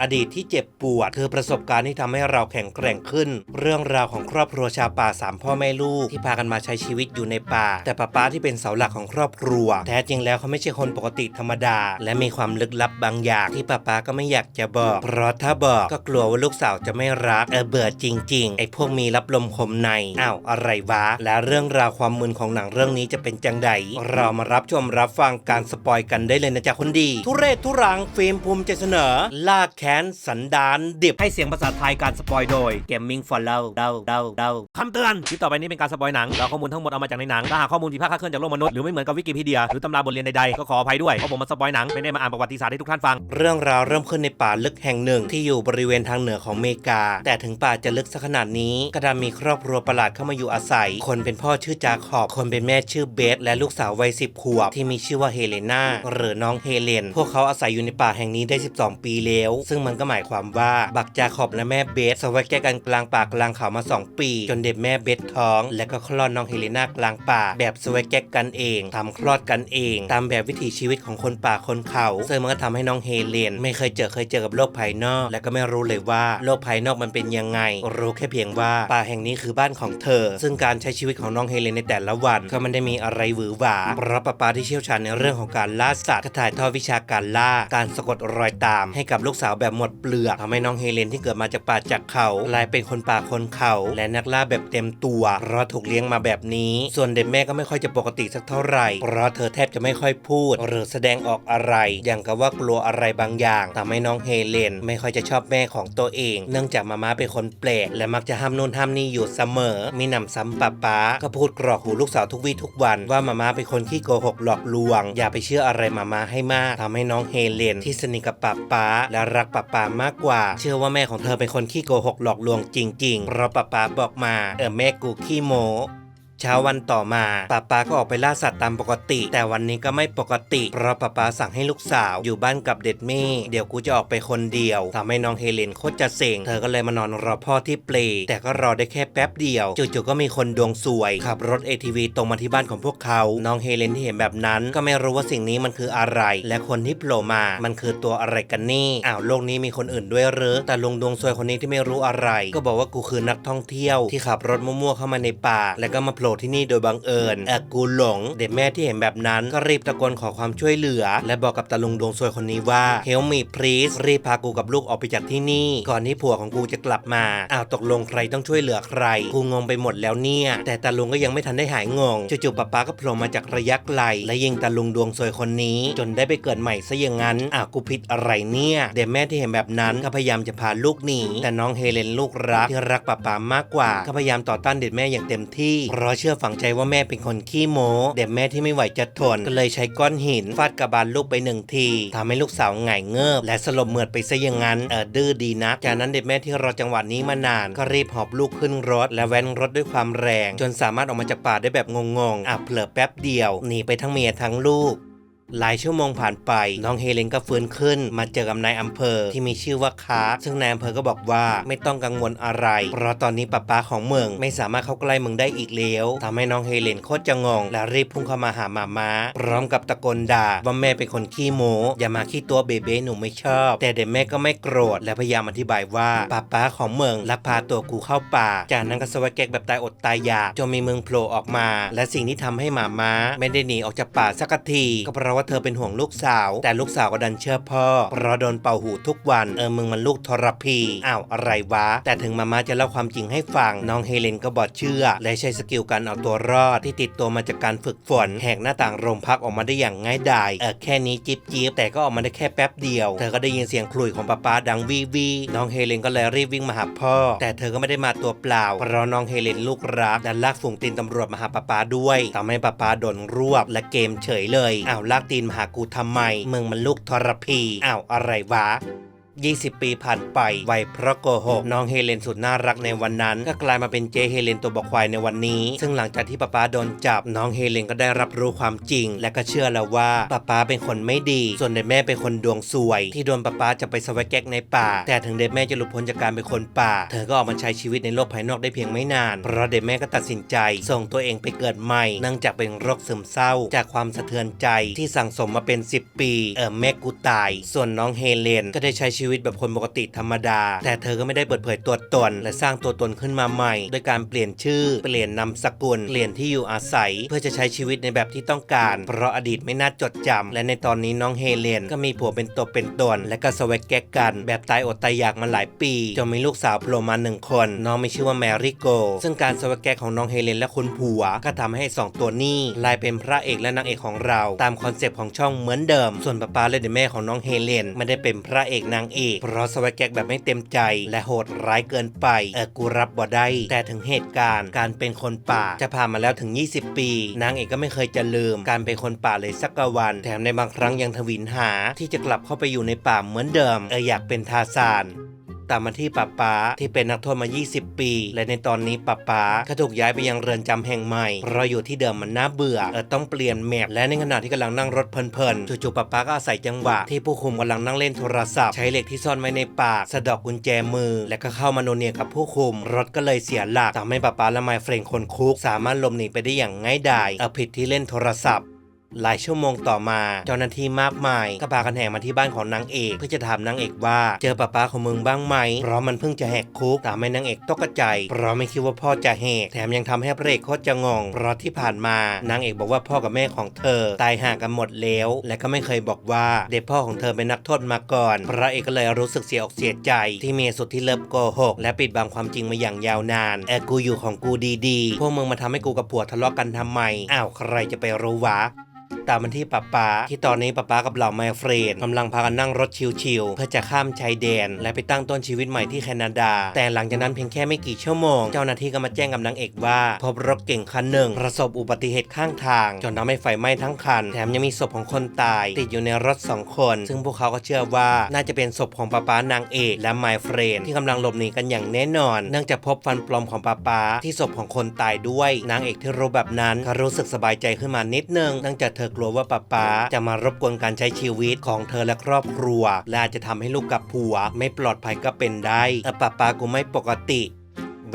อดีตที่เจ็บปวด คือประสบการณ์ที่ทำให้เราแข็งแกร่งขึ้น เรื่องราวของครอบครัวชาวป่าสามพ่อแม่ลูกที่พากันมาใช้ชีวิตอยู่ในป่า แต่ป้าป้าที่เป็นเสาหลักของครอบครัว แท้จริงแล้วเขาไม่ใช่คนปกติธรรมดา และมีความลึกลับบางอย่างที่ป้าป้าก็ไม่อยากจะบอก เพราะถ้าบอกก็กลัวว่าลูกสาวจะไม่รักเออเบื่อจริง ๆ ไอ้พวกมีรับลมคมในอ้าวอะไรวะ และเรื่องราวความมึนของหนังเรื่องนี้จะเป็นจังใดเรามารับชมรับฟังการสปอยกันได้เลยนะจ๊ะคนดี ทุเรศทุรังฟิล์มภูมิใจเสนอลากแขค้นสันดานดิบให้เสียงภาษาไทยการสปอยโดย Gaming for l o v เดาเดาเดาคำเตือนคลิปต่อไปนี้เป็นการสปอยหนังเราข้อมูลทั้งหมดเอามาจากในหนังถ้าหากข้อมูลที่พลาดคลาดเคลื่อนจากโลกมนุษย์หรือไม่เหมือนกับวิกิพีเดียหรือตำราบทเรียนใดๆก็ขออภัยด้วยเพราะผมมาสปอยหนังไม่ได้มาอ่านประวัติศาสตร์ให้ทุกท่านฟัง เรื่องราวเริ่มขึ้นในป่าลึกแห่งหนึ่งที่อยู่บริเวณทางเหนือของอเมริกา แต่ถึงป่าจะลึกสักขนาดนี้ก็ดันมีครอบครัวประหลาดเข้ามาอยู่อาศัย คนเป็นพ่อชื่อจาขอบคนเป็นแม่ชื่อเบสและลูกสาววัยสิบขวบที่มีชื่อว่าเฮเลนาหรือน้องเฮเลน พวกเขาอาศัยอยู่ในป่าแห่งนี้ได้ 12 ปีแล้วซึ่งมันก็หมายความว่าบักจาขอบและแม่เบสสวัสดแก้กันกลางป่ากลางเขามา 2 ปี จนเด็กแม่เบสท้อง และก็คลอดน้องเฮเลนากลางป่า แบบสวัสดแก้กันเองทำคลอดกันเอง ตามแบบวิถีชีวิตของคนป่าคนเขาซึ่งมันก็ทำให้น้องเฮเลน ไม่เคยเจอเคยเจอกับโลกภายนอก และก็ไม่รู้เลยว่าโลกภายนอกมันเป็นยังไง รู้แค่เพียงว่าป่าแห่งนี้คือบ้านของเธอ ซึ่งการใช้ชีวิตของน้องเฮเลนในแต่ละวัน ก็ไม่ได้มีอะไรหวือหวาเพราะป้าป้าที่เชี่ยวชาญในเรื่องของการล่าสัตว์ก็ถ่ายทอดวิชาการล่า การสะกดรอยตามให้กับลูกสาวแบบหมดเปลือกทำให้น้องเฮเลนที่เกิดมาจากป่าจากเขากลายเป็นคนป่าคนเขา และนักล่าแบบเต็มตัวเพราะถูกเลี้ยงมาแบบนี้ ส่วนเด็กแม่ก็ไม่ค่อยจะปกติสักเท่าไหร่ เพราะเธอแทบจะไม่ค่อยพูด หรือแสดงออกอะไร อย่างกับว่ากลัวอะไรบางอย่างทำให้น้องเฮเลน ไม่ค่อยจะชอบแม่ของตัวเอง เนื่องจากมาม่าเป็นคนแปลกและมักจะห้ามนู่นห้ามนี่อยู่เสมอ มีหนำซ้ำป้าป้าก็พูดกรอกหูลูกสาวทุกวี่ทุกวันว่ามาม่าเป็นคนขี้โกหกหลอกลวง อย่าไปเชื่ออะไรมาม่าให้มากทำให้น้องเฮเลน ที่สนิทกับป้าป้าและรักป้าป้ามากกว่า เชื่อว่าแม่ของเธอเป็นคนขี้โกหกหลอกลวงจริงๆเพราะป้าป้าบอกมาเออแม่กูขี้โม เช้าวันต่อมาป้าป้าก็ออกไปล่าสัตว์ตามปกติ แต่วันนี้ก็ไม่ปกติ เพราะป้าป้าสั่งให้ลูกสาวอยู่บ้านกับเด็ดเม่ เดี๋ยวกูจะออกไปคนเดียวทำให้น้องเฮเลนโคตรจะเซ็ง เธอก็เลยมานอนรอพ่อที่เปลแต่ก็รอได้แค่แป๊บเดียวจู่ๆก็มีคนดวงสวย ขับรถ ATV ตรงมาที่บ้านของพวกเขา น้องเฮเลนที่เห็นแบบนั้น ก็ไม่รู้ว่าสิ่งนี้มันคืออะไร และคนที่โผล่มา มันคือตัวอะไรกันนี่อ้าวโลกนี้มีคนอื่นด้วยหรือ แต่ลุงดวงสวยคนนี้ที่ไม่รู้อะไร ก็บอกว่ากูคือนักท่องเที่ยวที่ขับรถมั่วๆเข้ามาในป่า แล้วก็มาโผลที่นี่โดยบังเอิญเออกูหลง เด็กแม่ที่เห็นแบบนั้นก็รีบตะโกนขอความช่วยเหลือ และบอกกับตาลุงดวงสวยคนนี้ว่า Help me please รีบพากูกับลูกออกไปจากที่นี่ ก่อนที่ผัวของกูจะกลับมาอ้าวตกลงใครต้องช่วยเหลือใคร กูงงไปหมดแล้วเนี่ย แต่ตาลุงก็ยังไม่ทันได้หายงงจู่ๆป้าป้าก็โผล่มาจากระยะไกล และยิงตาลุงดวงสวยคนนี้ จนได้ไปเกิดใหม่ซะอย่างนั้นอ้าวกูผิดอะไรเนี่ยเด็กแม่ที่เห็นแบบนั้นก็พยายามจะพาลูกหนีแต่น้องเฮเลนลูกรักที่รักป้าป้ามากกว่าก็พยายามต่อต้านเด็กแม่อย่างเต็มที่เพราะเชื่อฝังใจว่าแม่เป็นคนขี้โม้เด็กแม่ที่ไม่ไหวจะทนก็เลยใช้ก้อนหินฟาดกระบาลลูกไปหนึ่งทีทำให้ลูกสาวหงายเงิบและสลบเหมือดไปซะอย่างนั้นเออดื้อดีนะจากนั้นเด็กแม่ที่รอจังหวะนี้มานาน ก็รีบหอบลูกขึ้นรถ และแว้นรถด้วยความแรง จนสามารถออกมาจากป่าได้แบบงงๆอะเผลอแป๊บเดียวหนีไปทั้งเมียทั้งลูก หลายชั่วโมงผ่านไป น้องเฮเลนก็ฟื้นขึ้น มาเจอกับนายอำเภอที่มีชื่อว่าคาร์ซึ่งนายอำเภอก็บอกว่าไม่ต้องกังวลอะไร เพราะตอนนี้ป้าป้าของเมืองไม่สามารถเข้าใกล้เมืองได้อีกแล้วทำให้น้องเฮเลนโคตรจะงง และรีบพุ่งเข้ามาหามาม้า พร้อมกับตะโกนด่าว่าแม่เป็นคนขี้โม้อย่ามาขี้ตัวเบเบ้หนูไม่ชอบ แต่เด็กแม่ก็ไม่โกรธและพยายามอธิบายว่าป้าป้าของเมืองลักพาตัวกูเข้าป่า จากนั้นก็สวัสดแกกแบบตายอดตายอยากจนมีเมืองโผล่ออกมา และสิ่งที่ทำให้หมาม้า ไม่ได้หนีออกจากป่าสักทีก็เพราะว่าเธอเป็นห่วงลูกสาว แต่ลูกสาวก็ดันเชื่อพ่อเพราะโดนเป่าหูทุกวันเออมึงมันลูกทรพีอ้าวอะไรวะ แต่ถึงมาม่าจะเล่าความจริงให้ฟัง น้องเฮเลนก็บอดเชื่อ และใช้สกิลการเอาตัวรอด ที่ติดตัวมาจากการฝึกฝนแหกหน้าต่างโรงพักออกมาได้อย่างง่ายดายเออแค่นี้จิบจิบแต่ก็ออกมาได้แค่แป๊บเดียว เธอก็ได้ยินเสียงคลุยของป้าป้าดังวีวีน้องเฮเลนก็เลยรีบวิ่งมาหาพ่อ แต่เธอก็ไม่ได้มาตัวเปล่าเพราะน้องเฮเลนลูกรักดันลากฝูงตีนตำรวจมาหาป้าป้าด้วยทำให้ป้าป้าโดนรวบและเกมเฉยเลยอ้าวลากตีนมาหากูทำไม มึงมันลูกทรพีอ้าวอะไรวะ 20 ปีผ่านไปวัยเพราะโกหก น้องเฮเลนสุดน่ารักในวันนั้น ก็กลายมาเป็นเจเฮเลนตัวบอกควายในวันนี้ ซึ่งหลังจากที่ป้าป้าโดนจับน้องเฮเลนก็ได้รับรู้ความจริง และก็เชื่อแล้วว่าป้าป้าเป็นคนไม่ดี ส่วนเด็กแม่เป็นคนดวงซวย ที่โดนป้าป้าจะไปสวัแก๊กในป่า แต่ถึงเด็กแม่จะหลุดพ้นจากการเป็นคนป่า เธอก็ออกมาใช้ชีวิตในโลกภายนอกได้เพียงไม่นาน เพราะเด็กแม่ก็ตัดสินใจ ส่งตัวเองไปเกิดใหม่เนื่องจากเป็นโรคซึมเศร้า จากความสะเทือนใจที่สั่งสมมาเป็น 10 ปี เออแม่กูตาย ส่วนน้องเฮเลนก็ได้ใช้ชีวิตชีวิตแบบคนปกติธรรมดา แต่เธอก็ไม่ได้เปิดเผยตัวตน และสร้างตัวตนขึ้นมาใหม่ โดยการเปลี่ยนชื่อ เปลี่ยนนามสกุล เปลี่ยนที่อยู่อาศัย เพื่อจะใช้ชีวิตในแบบที่ต้องการ เพราะอดีตไม่น่าจดจำและในตอนนี้น้องเฮเลนก็มีผัวเป็นตัวเป็นตน และก็สวักแกกกัน แบบตายอดตายอยากมาหลายปีจนมีลูกสาวโผล่มาหนึ่งคน น้องมีชื่อว่าแมรี่โก ซึ่งการสวักแกกของน้องเฮเลนและคุณผัว ก็ทำให้สองตัวนี้กลายเป็นพระเอกและนางเอกของเรา ตามคอนเซปต์ของช่องเหมือนเดิม ส่วนป้าป้าและเดแม่ของน้องเฮเลนไม่ได้เป็นพระเอกนางเอกเพราะสวักแกกแบบไม่เต็มใจ และโหดร้ายเกินไปเออกูรับบ่ได้ แต่ถึงเหตุการณ์การเป็นคนป่าจะผ่านมาแล้วถึง 20 ปี นางเอกก็ไม่เคยจะลืม การเป็นคนป่าเลยสักกะวัน แถมในบางครั้งยังทวินหาที่จะกลับเข้าไปอยู่ในป่าเหมือนเดิมเอออยากเป็นทาซาน ตามมาที่ป้าป๊าที่เป็นนักโทษมา 20 ปี และในตอนนี้ป้าป๊าก็ถูกย้ายไปยังเรือนจำแห่งใหม่เพราะอยู่ที่เดิมมันน่าเบื่อเออต้องเปลี่ยนแมปและในขณะที่กำลังนั่งรถเพลินๆจู่ๆป้าป๊าก็อาศัยจังหวะที่ผู้คุมกำลังนั่งเล่นโทรศัพท์ ใช้เหล็กที่ซ่อนไว้ในปาก สะดอกกุญแจมือ และก็เข้ามาโนเนียกับผู้คุม รถก็เลยเสียหลักทำให้ป้าป๊าละไมเฟรนคนคุก สามารถหลบหนีไปได้อย่างง่ายดายเอาผิดที่เล่นโทรศัพท์ หลายชั่วโมงต่อมา เจ้าหน้าที่มากมายก็พากันแห่มาที่บ้านของนางเอก เพื่อจะถามนางเอกว่าเจอป้าป้าของมึงบ้างไหม เพราะมันเพิ่งจะแหกคุกตามให้นางเอกตกใจ เพราะไม่คิดว่าพ่อจะแหก แถมยังทำให้พระเอกโคตรจะงง เพราะที่ผ่านมานางเอกบอกว่าพ่อกับแม่ของเธอ ตายห่างกันหมดแล้ว และก็ไม่เคยบอกว่าเด็กพ่อของเธอเป็นนักโทษมาก่อน พระเอกก็เลยรู้สึกเสียอกเสียใจ ที่เมียสุดที่เลิฟโกหกและปิดบังความจริงมาอย่างยาวนานแอบกูอยู่ของกูดีๆ พวกมึงมาทำให้กูกับผัวทะเลาะกันทำไม อ้าวใครจะไปรู้วะ ตามมาที่ป้าป๊าที่ตอนนี้ป้าป๊ากับเหล่าไมเฟรนกำลังพากันนั่งรถชิวๆเพื่อจะข้ามชายแดน และไปตั้งต้นชีวิตใหม่ที่แคนาดา แต่หลังจากนั้นเพียงแค่ไม่กี่ชั่วโมง เจ้าหน้าที่ก็มาแจ้งกับนางเอกว่า พบรถเก่งคันหนึ่ง ประสบอุบัติเหตุข้างทาง จนทำให้ไฟไหม้ทั้งคัน แถมยังมีศพของคนตาย ติดอยู่ในรถสองคน ซึ่งพวกเขาก็เชื่อว่าน่าจะเป็นศพของป้าป๊านางเอกและไมเฟรนที่กำลังหลบหนีกันอย่างแน่นอน เนื่องจากพบฟันปลอมของป้าป๊าที่ศพของคนตายด้วย นางเอกที่รู้แบบนั้นก็รู้สึกสบายใจขึ้นมานิดนึงเนื่องจากเธอกลัวว่าป้าป๊าจะมารบกวนการใช้ชีวิตของเธอและครอบครัว และอาจจะทำให้ลูกกับผัว ไม่ปลอดภัยก็เป็นได้แต่ป้าป๊ากูไม่ปกติ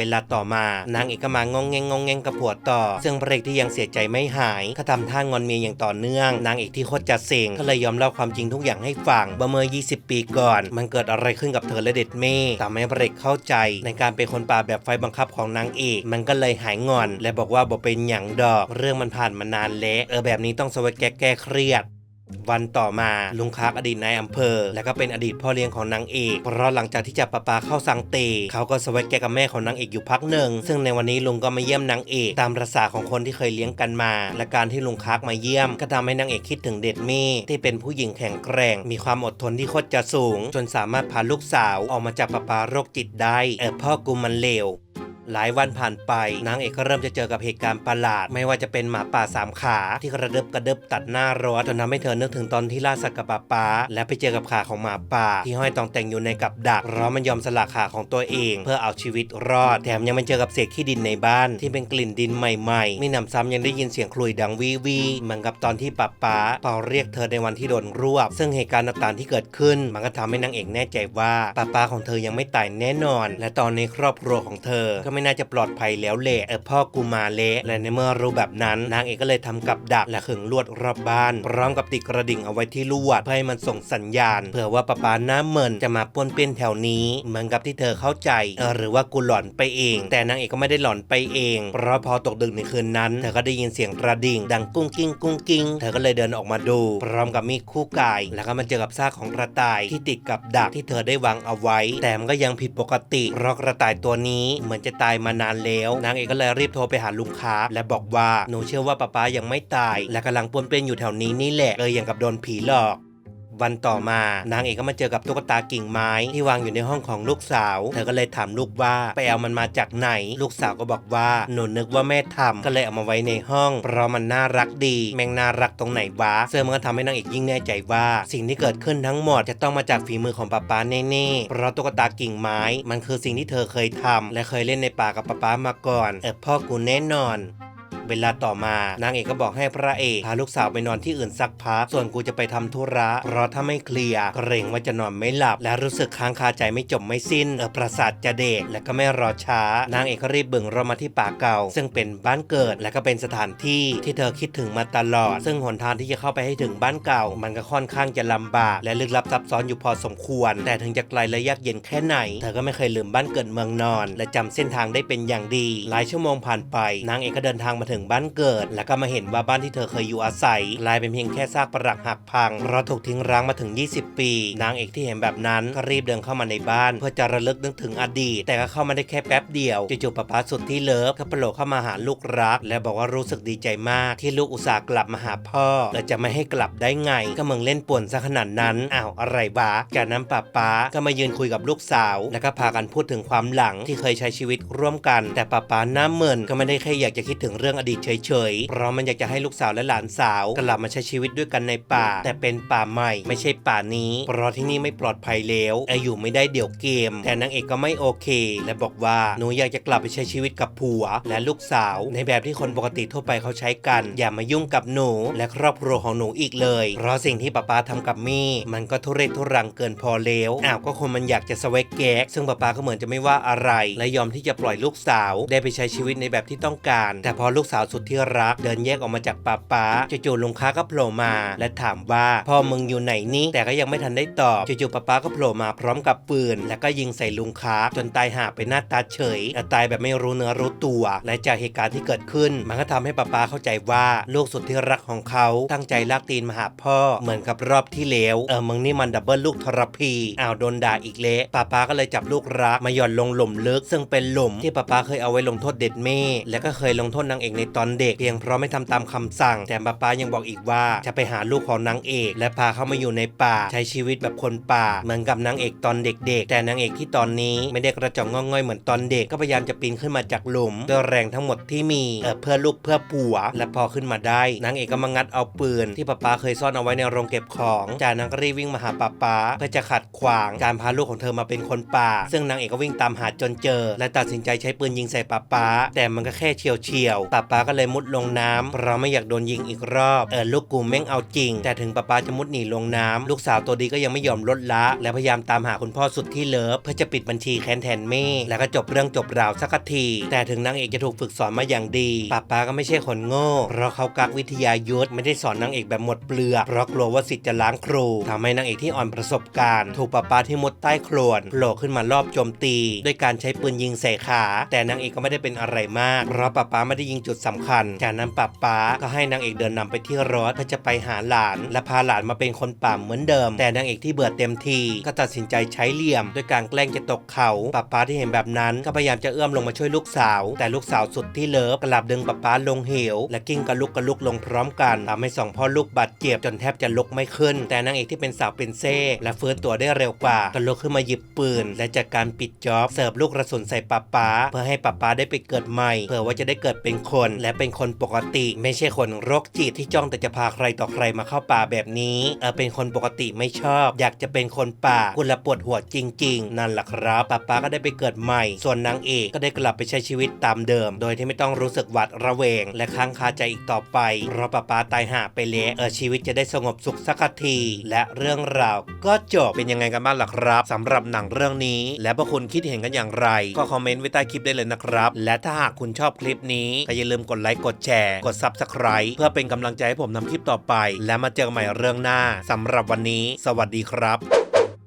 เวลาต่อมานางเอกก็มางงแงงงงแงงกับผัวต่อ ซึ่งพระเอกที่ยังเสียใจไม่หายก็ทำท่างอนเมียอย่างต่อเนื่อง นางเอกที่โคตรจะเซ็งก็เลยยอมเล่าความจริงทุกอย่างให้ฟังเมื่อ 20 ปีก่อน มันเกิดอะไรขึ้นกับเธอและเด็ดเม่ทำให้พระเอกเข้าใจ ในการเป็นคนป่าแบบไฟบังคับของนางเอกมันก็เลยหายงอน และบอกว่าบ่เป็นหยังดอก เรื่องมันผ่านมานานแล้วเออแบบนี้ต้องสวัสดแก้แก้เครียด วันต่อมาลุงคากอดีตนายอำเภอ และก็เป็นอดีตพ่อเลี้ยงของนางเอกเพราะหลังจากที่จับปาปาเข้าสังเตเขาก็สวัสดแกกับแม่ของนางเอกอยู่พักหนึ่ง ซึ่งในวันนี้ลุงก็มาเยี่ยมนางเอกตามประษาของคนที่เคยเลี้ยงกันมา และการที่ลุงคากมาเยี่ยม ก็ทำให้นางเอกคิดถึงเด็ดมี่ที่เป็นผู้หญิงแข็งแกร่ง มีความอดทนที่โคตรจะสูง จนสามารถพาลูกสาวออกมาจากปาปาโรคจิตได้เออพ่อกูมันเลว หลายวันผ่านไปนางเอกก็เริ่มจะเจอกับเหตุการณ์ประหลาด ไม่ว่าจะเป็นหมาป่าสามขาที่กระเดิบกระเดิบตัดหน้ารถจนทำให้เธอนึกถึงตอนที่ล่าสัตว์กับป้าปาและไปเจอกับขาของหมาป่า ที่ห้อยตองแต่งอยู่ในกับดักเพราะมันยอมสละขาของตัวเอง เพื่อเอาชีวิตรอด แถมยังมาเจอกับเศษขี้ดินในบ้าน ที่เป็นกลิ่นดินใหม่ๆ ไม่นำซ้ำยังได้ยินเสียงคลุยดังวีวีเหมือนกับตอนที่ป้าป้าเป่าเรียกเธอในวันที่โดนรวบ ซึ่งเหตุการณ์ต่างๆที่เกิดขึ้น มันก็ทำให้นางเอกแน่ใจว่าป้าป้าของเธอยังไม่ตายแน่นอน และตอนนี้ครอบครัวของเธอก็ไม่น่าจะปลอดภัยแล้วแหละเออพ่อกูมาเละและในเมื่อรู้แบบนั้น นางเอกก็เลยทำกับดักและขึงลวดรอบบ้าน พร้อมกับติดกระดิ่งเอาไว้ที่ลวดเพื่อให้มันส่งสัญญาณเผื่อว่าป้าป้าน้าเหมินจะมาป้วนเปี้ยนแถวนี้เหมือนกับที่เธอเข้าใจเออหรือว่ากูหลอนไปเอง แต่นางเอกก็ไม่ได้หลอนไปเอง เพราะพอตกดึกในคืนนั้น เธอก็ได้ยินเสียงกระดิ่ง ดังกุ้งกิ้งกุ้งกิ้งเธอก็เลยเดินออกมาดู พร้อมกับมีดคู่กาย แล้วก็มาเจอกับซากของกระต่ายที่ติดกับดักที่เธอได้วางเอาไว้ แต่มันก็ยังผิดปกติเพราะกระต่ายตัวนี้เหมือนจะตายมานานแล้ว นางเอกก็เลยรีบโทรไปหาลุงคาร์ฟและบอกว่าหนูเชื่อว่าป้าป้ายังไม่ตาย และกำลังปวนเปี้ยนอยู่แถวนี้นี่แหละเลยอย่างกับโดนผีหลอก วันต่อมา นางเอกก็มาเจอกับตุ๊กตากิ่งไม้ที่วางอยู่ในห้องของลูกสาว เธอก็เลยถามลูกว่าไปเอามันมาจากไหน ลูกสาวก็บอกว่าหนูนึกว่าแม่ทำก็เลยเอามาไว้ในห้อง เพราะมันน่ารักดี แมงน่ารักตรงไหนวะซึ่งมันก็ทำให้นางเอกยิ่งแน่ใจว่า สิ่งที่เกิดขึ้นทั้งหมดจะต้องมาจากฝีมือของป้าป้าแน่ๆเพราะตุ๊กตากิ่งไม้ มันคือสิ่งที่เธอเคยทำและเคยเล่นในป่ากับป้าป้ามาก่อน เออพ่อกูแน่นอน เวลาต่อมานางเอกก็บอกให้พระเอกพาลูกสาวไปนอนที่อื่นสักพัก ส่วนกูจะไปทำธุระเพราะถ้าไม่เคลียร์เกรงว่าจะนอนไม่หลับ และรู้สึกค้างคาใจไม่จบไม่สิ้นเออประสาทจะเดชและก็ไม่รอช้า นางเอกก็รีบบึ่งเรามาที่ป่าเก่า ซึ่งเป็นบ้านเกิดและก็เป็นสถานที่ที่เธอคิดถึงมาตลอด ซึ่งหนทางที่จะเข้าไปให้ถึงบ้านเก่า มันก็ค่อนข้างจะลำบาก และลึกลับซับซ้อนอยู่พอสมควร แต่ถึงจะไกลและยากเย็นแค่ไหน เธอก็ไม่เคยลืมบ้านเกิดเมืองนอน และจำเส้นทางได้เป็นอย่างดี หลายชั่วโมงผ่านไป นางเอกก็เดินทางมาถึงบ้านเกิด แล้วก็มาเห็นว่าบ้านที่เธอเคยอยู่อาศัยกลายเป็นเพียงแค่ซากปรักหักพังเพราะถูกทิ้งร้างมาถึง 20 ปี นางเอกที่เห็นแบบนั้นก็รีบเดินเข้ามาในบ้าน เพื่อจะระลึกนึกถึงอดีต แต่ก็เข้ามาได้แค่แป๊บเดียวจู่ๆป้าป๊าสุดที่เลิฟก็โผล่เข้ามาหาลูกรัก และบอกว่ารู้สึกดีใจมาก ที่ลูกอุตส่าห์กลับมาหาพ่อและจะไม่ให้กลับได้ไง ก็มึงเล่นป่วนซะขนาดนั้นอ้าวอะไรวะจากนั้นป้าป๊าก็มายืนคุยกับลูกสาว แล้วก็พากันพูดถึงความหลังที่เคยใช้ชีวิตร่วมกัน แต่ป้าป๊าหน้าเมินก็ไม่ได้แค่อยากจะคิดถึงเรื่องอดีตเฉยๆ เพราะมันอยากจะให้ลูกสาวและหลานสาวกลับมาใช้ชีวิตด้วยกันในป่า แต่เป็นป่าใหม่ไม่ใช่ป่านี้ เพราะที่นี่ไม่ปลอดภัยแล้วเอออยู่ไม่ได้เดี๋ยวเกม แต่นางเอกก็ไม่โอเค และบอกว่าหนูอยากจะกลับไปใช้ชีวิตกับผัว และลูกสาว ในแบบที่คนปกติทั่วไปเขาใช้กัน อย่ามายุ่งกับหนู และครอบครัวของหนูอีกเลย เพราะสิ่งที่ป้าป๊าทำกับมี่มันก็ทุเรศทุรังเกินพอแล้วอ้าวก็คนมันอยากจะสวกแก๊กซึ่งป้าป๊าก็เหมือนจะไม่ว่าอะไร และยอมที่จะปล่อยลูกสาว ได้ไปใช้ชีวิตในแบบที่ต้องการ แต่พอลูกสาวสุดที่รัก เดินแยกออกมาจากป้าป๊าจู่ๆลุงค้าก็โผล่มา และถามว่าพ่อมึงอยู่ไหนนี่แต่ก็ยังไม่ทันได้ตอบจู่ๆป้าป๊าก็โผล่มาพร้อมกับปืน แล้วก็ยิงใส่ลุงค้าจนตายห่าไปหน้าตาเฉยแต่ตายแบบไม่รู้เนื้อรู้ตัว และจากเหตุการณ์ที่เกิดขึ้น มันก็ทำให้ป้าป๊าเข้าใจว่าลูกสุดที่รักของเขาตั้งใจลากตีนมาหาพ่อเหมือนกับรอบที่แล้วเออมึงนี่มันดับเบิลลูกทรพีอ้าวโดนด่าอีกเละป้าป๊าก็เลยจับลูกรักมาหย่อนลงหลุมลึก ซึ่งเป็นหลุมที่ป้าป๊าเคยเอาไว้ลงโทษเด็ดเม่และก็เคยลงโทษนางเอกในตอนเด็กเพียงเพราะไม่ทำตามคำสั่ง แต่ป้าป๊ายังบอกอีกว่าจะไปหาลูกของนางเอก และพาเข้ามาอยู่ในป่า ใช้ชีวิตแบบคนป่า เหมือนกับนางเอกตอนเด็ก ๆ แต่นางเอกที่ตอนนี้ไม่ได้กระจอกงอง่อยเหมือนตอนเด็กก็พยายามจะปีนขึ้นมาจากหลุมด้วยแรงทั้งหมดที่มีเเพื่อลูกเพื่อผัว และพอขึ้นมาได้นางเอกก็มางัดเอาปืน ที่ป้าป๊าเคยซ่อนเอาไว้ในโรงเก็บของจากนั้นก็รีบวิ่งมาหาป้าป๊าเพื่อจะขัดขวางการพาลูกของเธอมาเป็นคนป่า ซึ่งนางเอกก็วิ่งตามหาจนเจอ และตัดสินใจใช้ปืนยิงใส่ป้าป๊าแต่มันก็แค่เฉียวเฉียวป้าป๊าก็เลยมุดลงน้ำเพราะไม่อยากโดนยิงอีกรอบ เออลูกกูแม่งเอาจริง แต่ถึงป้าป๊าจะมุดหนีลงน้ำลูกสาวตัวดีก็ยังไม่ยอมลดละ และพยายามตามหาคุณพ่อสุดที่เลิฟเพื่อจะปิดบัญชีแค้นแทนเม่แล้วก็จบเรื่องจบราวสักที แต่ถึงนางเอกจะถูกฝึกสอนมาอย่างดีป้าป๊าก็ไม่ใช่คนโง่เพราะเขากักวิทยายุทธไม่ได้สอนนางเอกแบบหมดเปลือกเพราะกลัวว่าสิทธิ์จะล้างครูทำให้นางเอกที่อ่อนประสบการณ์ ถูกป้าป๊าที่มุดใต้โคลนโผล่ขึ้นมารอบโจมตี ด้วยการใช้ปืนยิงใส่ขา แต่นางเอกก็ไม่ได้เป็นอะไรมากเพราะป้าป๊าไม่ได้ยิงจุดสำคัญ จากนั้นป้าป๊าก็ให้นางเอกเดินนำไปที่รถเพื่อจะไปหาหลาน และพาหลานมาเป็นคนป่าเหมือนเดิม แต่นางเอกที่เบื่อเต็มทีก็ตัดสินใจใช้เหลี่ยมด้วยการแกล้งจะตกเขาป้าป๊าที่เห็นแบบนั้นก็พยายามจะเอื้อมลงมาช่วยลูกสาว แต่ลูกสาวสุดที่เลิฟกลับดึงป้าป๊าลงเหว และกิ้งกระลุกกระลุกลงพร้อมกันทำให้สองพ่อลูกบาดเจ็บจนแทบจะลุกไม่ขึ้น แต่นางเอกที่เป็นสาวเป็นเซ่และฟื้นตัวได้เร็วกว่าก็ลุกขึ้นมาหยิบปืน และจากการปิดจ็อบเสิร์ฟลูกกระสุนใส่ป้าป๊าเพื่อให้ป้าป๊าได้ไปเกิดใหม่เผื่อว่าจะได้เกิดเป็นคนและเป็นคนปกติ ไม่ใช่คนโรคจิตที่จ้องแต่จะพาใครต่อใครมาเข้าป่าแบบนี้ เออเป็นคนปกติไม่ชอบ อยากจะเป็นคนป่าคุณละปวดหัวจริง ๆ นั่นแหละครับป้าป๊าก็ได้ไปเกิดใหม่ ส่วนนางเอกก็ได้กลับไปใช้ชีวิตตามเดิม โดยที่ไม่ต้องรู้สึกหวาดระแวง และค้างคาใจอีกต่อไปเพราะป้าป๊าตายหาไปแล้วเออชีวิตจะได้สงบสุขสักที และเรื่องราวก็จบเป็นยังไงกันบ้างล่ะครับสำหรับหนังเรื่องนี้ และพวกคุณคิดเห็นกันอย่างไร ก็คอมเมนต์ไว้ใต้คลิปได้เลยนะครับ และถ้าหากคุณชอบคลิปนี้ก็อย่าลืมมกดไลค์กดแชร์กด Subscribe เพื่อเป็นกำลังใจให้ผมทำคลิปต่อไป และมาเจอกันใหม่เรื่องหน้าสำหรับวันนี้ สวัสดีครับ